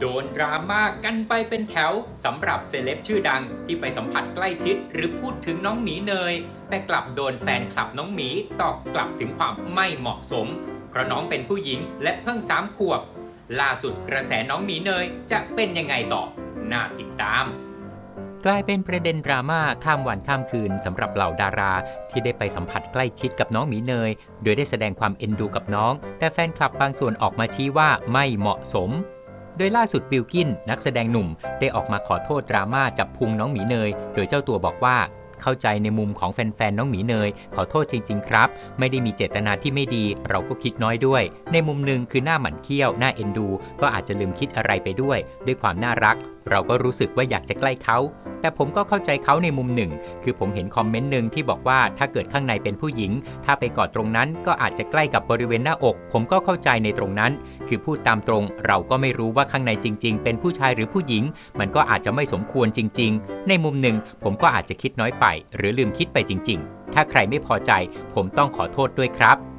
โดนดราม่ากันไปเป็นแถวสำหรับเซเลบชื่อดังที่ไปสัมผัสใกล้ชิดหรือพูดถึงน้องหมีเนย แต่กลับโดนแฟนคลับน้องหมีตอบกลับถึงความไม่เหมาะสม เพราะน้องเป็นผู้หญิงและเพิ่งสามขวบ ล่าสุดกระแสน้องหมีเนยจะเป็นยังไงต่อ น่าติดตามกลายเป็นประเด็นดราม่าข้ามวันข้ามคืนสำหรับเหล่าดารา ที่ได้ไปสัมผัสใกล้ชิดกับน้องหมีเนย โดยได้แสดงความเอ็นดูกับน้อง แต่แฟนคลับบางส่วนออกมาชี้ว่าไม่เหมาะสม โดยล่าสุดบิลกินนักแสดงหนุ่ม ได้ออกมาขอโทษดราม่าจับพุงน้องหมีเนย โดยเจ้าตัวบอกว่าเข้าใจในมุมของแฟนๆ น้องหมีเนย ขอโทษจริง ๆ ครับ ไม่ได้มีเจตนาที่ไม่ดี เราก็คิดน้อยด้วย ในมุมหนึ่งคือหน้าหมันเขี้ยว หน้าเอ็นดู ก็อาจจะลืมคิดอะไรไปด้วย ด้วยความน่ารัก เราก็รู้สึกว่าอยากจะใกล้เขาแต่ผมก็เข้าใจเขาในมุมหนึ่ง คือผมเห็นคอมเมนต์หนึ่งที่บอกว่าถ้าเกิดข้างในเป็นผู้หญิง ถ้าไปกอดตรงนั้นก็อาจจะใกล้กับบริเวณหน้าอก ผมก็เข้าใจในตรงนั้น คือพูดตามตรง เราก็ไม่รู้ว่าข้างในจริง ๆ เป็นผู้ชายหรือผู้หญิง มันก็อาจจะไม่สมควรจริง ๆ ในมุมหนึ่งผมก็อาจจะคิดน้อยไป หรือลืมคิดไปจริง ๆ ถ้าใครไม่พอใจ ผมต้องขอโทษด้วยครับ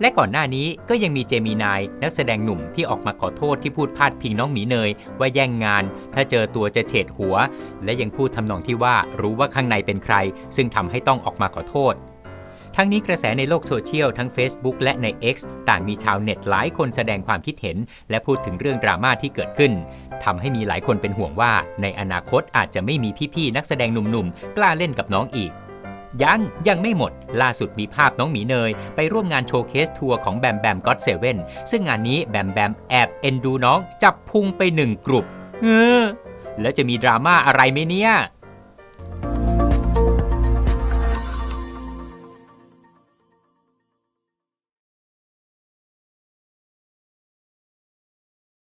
และก่อนหน้านี้ก็ยังมีเจมีนายนักแสดงหนุ่มที่ออกมาขอโทษที่พูดพาดพิงน้องหมีเนย ว่าแย่งงาน ถ้าเจอตัวจะเฉดหัว และยังพูดทำนองที่ว่ารู้ว่าข้างในเป็นใคร ซึ่งทำให้ต้องออกมาขอโทษ ทั้งนี้กระแสในโลกโซเชียลทั้ง Facebook และใน X ต่างมีชาวเน็ตหลายคนแสดงความคิดเห็น และพูดถึงเรื่องดราม่าที่เกิดขึ้นทำให้มีหลายคนเป็นห่วงว่า ในอนาคตอาจจะไม่มีพี่ๆนักแสดงหนุ่มๆกล้าเล่นกับน้องอีก ยังยังไม่หมด ล่าสุดมีภาพน้องหมีเนย ไปร่วมงานโชว์เคสทัวร์ของแบมแบมก็อดเซเว่นซึ่งงานนี้แบมแบมแอบเอ็นดูน้อง จับพุงไปหนึ่งกลุ่มเออแล้วจะมีดราม่าอะไรไหมเนี่ย